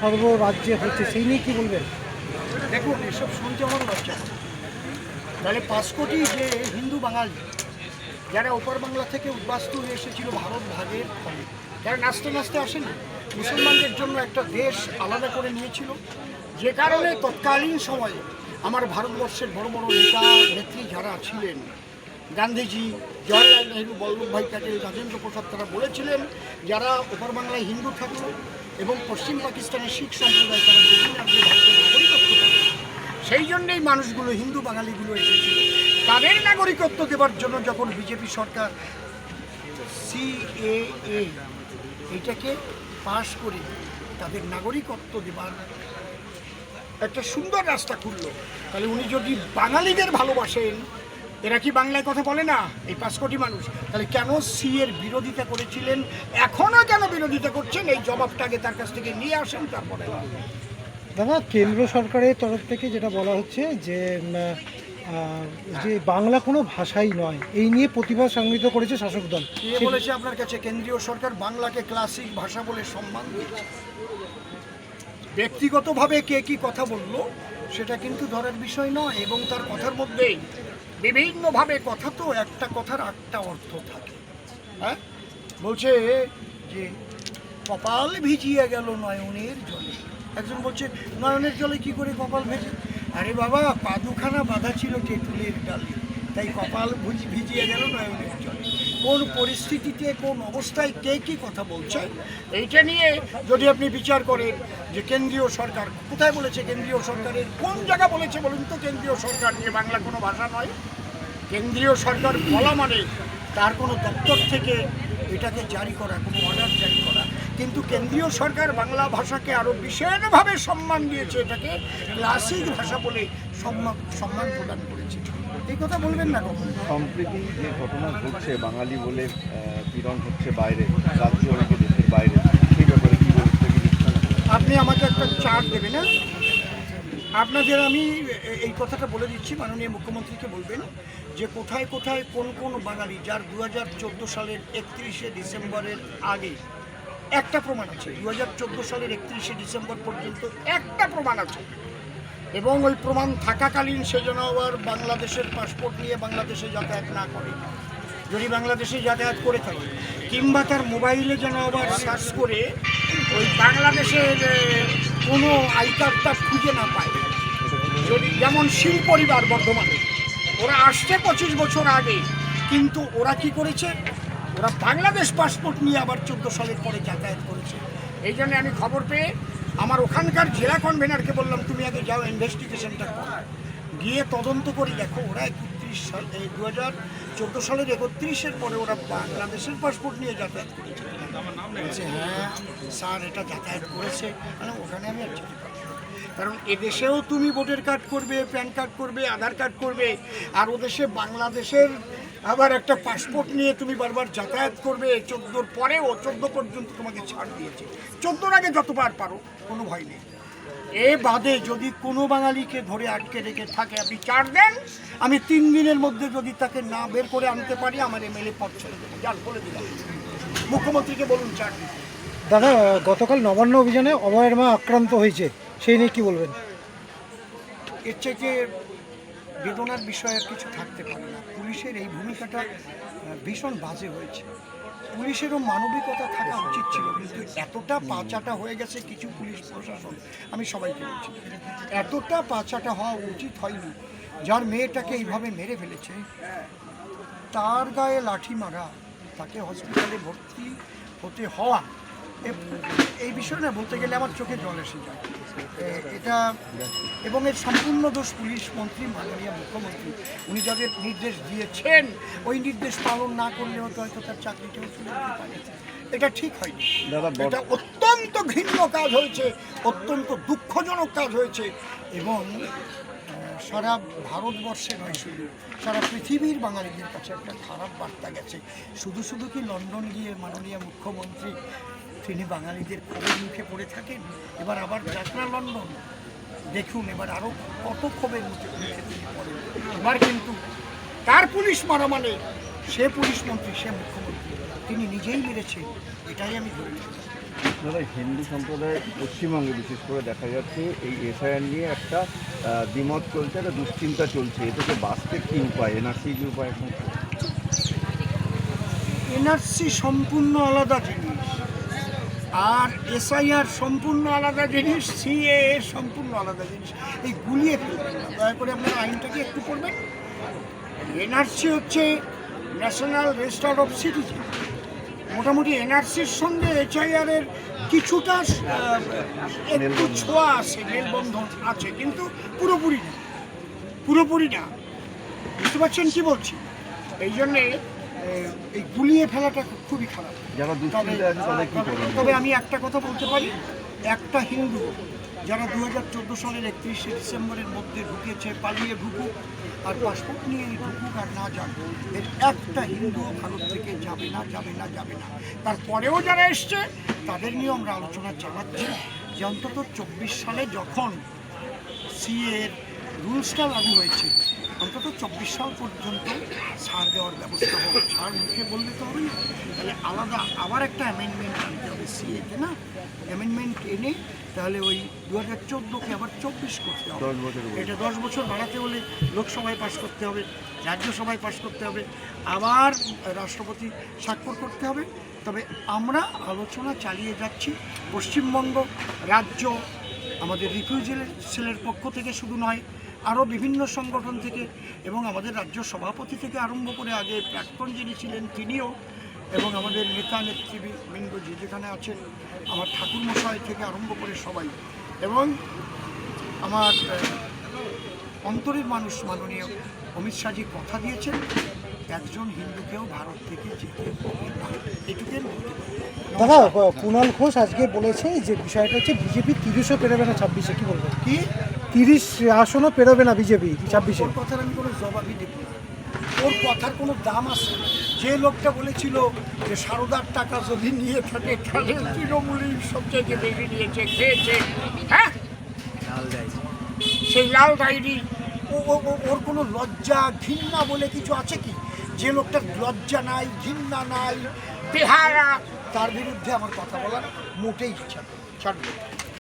সর্বরাজ্যে হচ্ছে, সেই নিয়ে কি বলবেন? দেখুন, এসব শুনতে আমার লজ্জা। তাহলে পাঁচ কোটি যে হিন্দু বাঙালি, যারা ওপর বাংলা থেকে উদ্বাস্ত হয়ে এসেছিল ভারত ভাগের ফলে যারা নাচতে নাচতে আসেনি? মুসলমানদের জন্য একটা দেশ আলাদা করে নিয়েছিল। যে কারণে তৎকালীন সময়ে আমার ভারতবর্ষের বড় বড় নেতা, নেত্রী যারা ছিলেন, গান্ধীজি, জওয়াহরলাল নেহরু, বল্লভভাই প্যাটেল রাজেন্দ্র প্রসাদ তারা বলেছিলেন, যারা ওপর বাংলায় হিন্দু থাকল এবং পশ্চিম পাকিস্তানের শিখ সম্প্রদায় তারা বিভিন্ন রাজ্যে নাগরিকত্ব সেই জন্যেই মানুষগুলো হিন্দু বাঙালিগুলো এসেছিল তাদের নাগরিকত্ব দেওয়ার জন্য যখন বিজেপি সরকার সিএএ এইটাকে পাশ করে তাদের নাগরিকত্ব দেবার একটা সুন্দর রাস্তা খুললো। তাহলে উনি যদি বাঙালিদের ভালোবাসেন এরা কি বাংলায় কথা বলে না? এই পাঁচ কোটি মানুষ। তাহলে কেন সি এর বিরোধিতা করেছিলেন? এখনও কেন বিরোধিতা করছেন? এই জবাবটা আগে তার কাছ থেকে নিয়ে আসেন তারপরে দাদা কেন্দ্র সরকারের তরফ থেকে যেটা বলা হচ্ছে যে যে বাংলা কোনো ভাষাই নয় এই নিয়ে প্রতিবাদ সংগৃহীত করেছে শাসক দল। বলেছে আপনার কাছে? কেন্দ্রীয় সরকার বাংলাকে ক্লাসিক ভাষা বলে সম্মান দিয়েছে। ব্যক্তিগতভাবে কে কি কথা বলল সেটা কিন্তু ধরার বিষয় নয় এবং তার কথার মধ্যে বিভিন্নভাবে কথা তো একটা কথার একটা অর্থ থাকে। হ্যাঁ? বলছে যে, কপাল ভিজিয়ে গেল নয়নের জলে। একজন বলছে, নয়নের জলে কি করে কপাল ভেজে? আরে বাবা, পাদুখানা বাঁধা ছিল তেঁতুলের ডালে। তাই কপাল ভুজি- ভিজিয়ে গেল নয়নের কোন পরিস্থিতিতে, কোন অবস্থায় কে কি কথা বলছে, এইটা নিয়ে যদি আপনি বিচার করেন যে কেন্দ্রীয় সরকার, কোথায় বলেছে কেন্দ্রীয় সরকারের, কোন জায়গা বলেছে বলুন তো কেন্দ্রীয় সরকার যে বাংলা কোনো ভাষা নয়? কেন্দ্রীয় সরকার বলা মানে তার কোনো দপ্তর থেকে এটাকে জারি করা, কোনো অর্ডার জারি করা। কিন্তু কেন্দ্রীয় সরকার বাংলা ভাষাকে আরও বিশেষভাবে সম্মান দিয়েছে এটাকে ক্লাসিক ভাষা বলে সম্মান সম্মান প্রদান করেছে। এই কথা বলবেন না সম্প্রতি যে ঘটনা ঘটছে বাঙালি বলে পীড়ন হচ্ছে বাইরে রাজ্য নাকি দেশের বাইরে সেই ব্যাপারে কি আপনি আমাকে একটা চার্ট দেবেন না আপনাদের আমি এই কথাটা বলে দিচ্ছি মাননীয় মুখ্যমন্ত্রীকে বলবেন যে কোথায় কোথায় কোন কোন বাঙালি যার দু হাজার চোদ্দ সালের একত্রিশে ডিসেম্বরের আগে একটা প্রমাণ আছে দু হাজার চোদ্দ সালের একত্রিশে ডিসেম্বর পর্যন্ত একটা প্রমাণ আছে। এবং ওই প্রমাণ থাকাকালীন সে যেন আবার বাংলাদেশের পাসপোর্ট নিয়ে বাংলাদেশে যাতায়াত না করে। যদি বাংলাদেশে যাতায়াত করে থাকে, কিংবা তার মোবাইলে যেন আবার সার্চ করে, ওই বাংলাদেশের কোনো আই কার্ডটা খুঁজে না পায়। যদি যেমন শিল পরিবার বর্ধমানে, ওরা আসছে পঁচিশ বছর আগে, কিন্তু ওরা কি করেছে? ওরা বাংলাদেশ পাসপোর্ট নিয়ে আবার চোদ্দ সালের পরে যাতায়াত করেছে। এই জন্য আমি খবর পেয়ে আমার ওখানকার জেলা কনভেনারকে বললাম, তুমি আগে যাও ইনভেস্টিগেশনটা করো। গিয়ে তদন্ত করে, দেখো, ওরা একত্রিশ সাল, এই দু হাজার চোদ্দ সালের একত্রিশের পরে ওরা বাংলাদেশের পাসপোর্ট নিয়ে যাতায়াত করেছে বলছে হ্যাঁ স্যার, এটা যাতায়াত করেছে। মানে ওখানে আমি আর যেতে কারণ এদেশেও তুমি ভোটার কার্ড করবে, প্যান কার্ড করবে, আধার কার্ড করবে, আর ওদেশে বাংলাদেশের আবার একটা পাসপোর্ট নিয়ে তুমি বারবার যাতায়াত করবে চোদ্দোর পরেও চোদ্দ পর্যন্ত তোমাকে ছাড় দিয়েছে। চোদ্দোর আগে যতবার পারো কোনো ভয় নেই। এ বাদে যদি কোনো বাঙালিকে ধরে আটকে রেখে থাকে আপনি চার দেন আমি তিন দিনের মধ্যে যদি তাকে না বের করে আনতে পারি আমার এমএলএ পদ ছেড়ে দেবো। যান বলে দিলাম। মুখ্যমন্ত্রীকে বলুন চার দিন। দাদা গতকাল নবান্ন অভিযানে অভয়ের মা আক্রান্ত হয়েছে। সেই নিয়ে কি বলবেন? এর থেকে বেদনার বিষয় কিছু থাকতে পারে না। পুলিশের এই ভূমিকাটা ভীষণ বাজে হয়েছে। পুলিশেরও মানবিকতা থাকা উচিত ছিল, কিন্তু এতটা পাচাটা হয়ে গেছে কিছু পুলিশ প্রশাসন, আমি সবাইকে বলছি, এতটা পাচাটা হওয়া উচিত হয়নি। যার মেয়েটাকে এইভাবে মেরে ফেলেছে, তার গায়ে লাঠি মারা, তাকে হসপিটালে ভর্তি হতে হওয়া এই বিষয়ে না বলতে গেলে আমার চোখে জল এসে যায়। এটা এবং এর সম্পূর্ণ দোষ পুলিশ মন্ত্রী মাননীয় মুখ্যমন্ত্রী। উনি যাদের নির্দেশ দিয়েছেন ওই নির্দেশ পালন না করলে হয়তো হয়তো তার চাকরিটাও চলে যেতে পারে। এটা ঠিক হয়নি। এটা অত্যন্ত ঘৃণ্য কাজ হয়েছে অত্যন্ত দুঃখজনক কাজ হয়েছে এবং সারা ভারতবর্ষে নয় শুধু সারা পৃথিবীর বাঙালিদের কাছে একটা খারাপ বার্তা গেছে। শুধু শুধু কি লন্ডন গিয়ে মাননীয় মুখ্যমন্ত্রী তিনি বাঙালিদের ক্ষোভের মুখে পড়ে থাকেন। এবার আবার যাত্রা লন্ডন। দেখুন এবার আরও কত ক্ষোভের মুখে পড়েন এবার কিন্তু তার পুলিশ মারা মানে সে পুলিশ মন্ত্রী সে মুখ্যমন্ত্রী। তিনি নিজেই মেরেছেন। এটাই আমি ধরে দাদা হিন্দু সম্প্রদায় পশ্চিমবঙ্গে বিশেষ করে দেখা যাচ্ছে এই এসআইআর নিয়ে একটা দ্বিমত চলছে একটা দুশ্চিন্তা চলছে। এ থেকে বাঁচতে কী উপায়? এনআরসি কি উপায় এনআরসি সম্পূর্ণ আলাদা জিনিস। আর এসআইআর সম্পূর্ণ আলাদা জিনিস সিএ সম্পূর্ণ আলাদা জিনিস। এই গুলিয়ে ফেলবেন দয়া করে আপনার আইনটাকে একটু পড়বেন এনআরসি হচ্ছে ন্যাশনাল রেজিস্টার অফ সিটিজেন মোটামুটি এনআরসির সঙ্গে এর কিছুটা একটু ছোঁয়া আছে মেলবন্ধন আছে কিন্তু পুরোপুরি না। পুরোপুরি না। বুঝতে পারছেন কী বলছি? এই জন্যে এই গুলিয়ে ফেলাটা খুবই খারাপ। যারা তবে আমি একটা কথা বলতে পারি। একটা হিন্দু যারা দু হাজার চোদ্দ সালের একত্রিশে ডিসেম্বরের মধ্যে ঢুকেছে পালিয়ে ঢুকুক আর পাসপোর্ট নিয়ে ঢুকুক আর না যাক এর একটা হিন্দু ভারত থেকে যাবে না যাবে না যাবে না। তারপরেও যারা এসছে তাদের নিয়ে আমরা আলোচনা চালাচ্ছি। যে অন্তত চব্বিশ সালে যখন সিএর রুলসটা লাগু হয়েছে। অন্তত চব্বিশ সাল পর্যন্ত ছাড় দেওয়ার ব্যবস্থা হবে ছাড় মুখে বললে তো হবে না। তাহলে আলাদা আবার একটা অ্যামেন্ডমেন্ট আনতে হবে সিএতে না? অ্যামেন্ডমেন্ট এনে তাহলে ওই দু হাজার চোদ্দোকে আবার চব্বিশ করতে হবে। এটা দশ বছর বাড়াতে হলে লোকসভায় পাশ করতে হবে রাজ্যসভায় পাশ করতে হবে আবার রাষ্ট্রপতি স্বাক্ষর করতে হবে। তবে আমরা আলোচনা চালিয়ে যাচ্ছি পশ্চিমবঙ্গ রাজ্য আমাদের রিফিউজির সেলের পক্ষ থেকে শুধু নয় আরও বিভিন্ন সংগঠন থেকে এবং আমাদের রাজ্য সভাপতি থেকে আরম্ভ করে আগে প্রাক্তন যিনি ছিলেন তিনিও এবং আমাদের নেতা নেতৃবৃন্দ যে যেখানে আছেন আমার ঠাকুর মশাই থেকে আরম্ভ করে সবাই এবং আমার অন্তরের মানুষ মাননীয় অমিত শাহজি কথা দিয়েছেন একজন হিন্দুকেও ভারত থেকে যেতে এটুকুই দাদা কুণাল ঘোষ আজকে বলেছে যে বিষয়টা হচ্ছে বিজেপি তিরিশও পেরোবে না ছাব্বিশে কি বলব কি? তিরিশ আসনও পেরোবে না বিজেপি ছাব্বিশে। কথার আমি কোনো জবাবই না। ওর কথার কোনো দাম আছে যে লোকটা বলেছিল যে সারদার টাকা যদি নিয়ে থাকে, তাহলে তৃণমূলই সবচেয়ে বেশি নিয়েছে, খেয়েছে। হ্যাঁ? সেই লাল ও- ওর কোনো লজ্জা, ঘৃণা বলে কিছু আছে কি? যে লোকটার লজ্জা নাই, ঘৃণা নাই বেহারা তার বিরুদ্ধে আমার কথা বলার মোটেই ইচ্ছা। ছাড়বে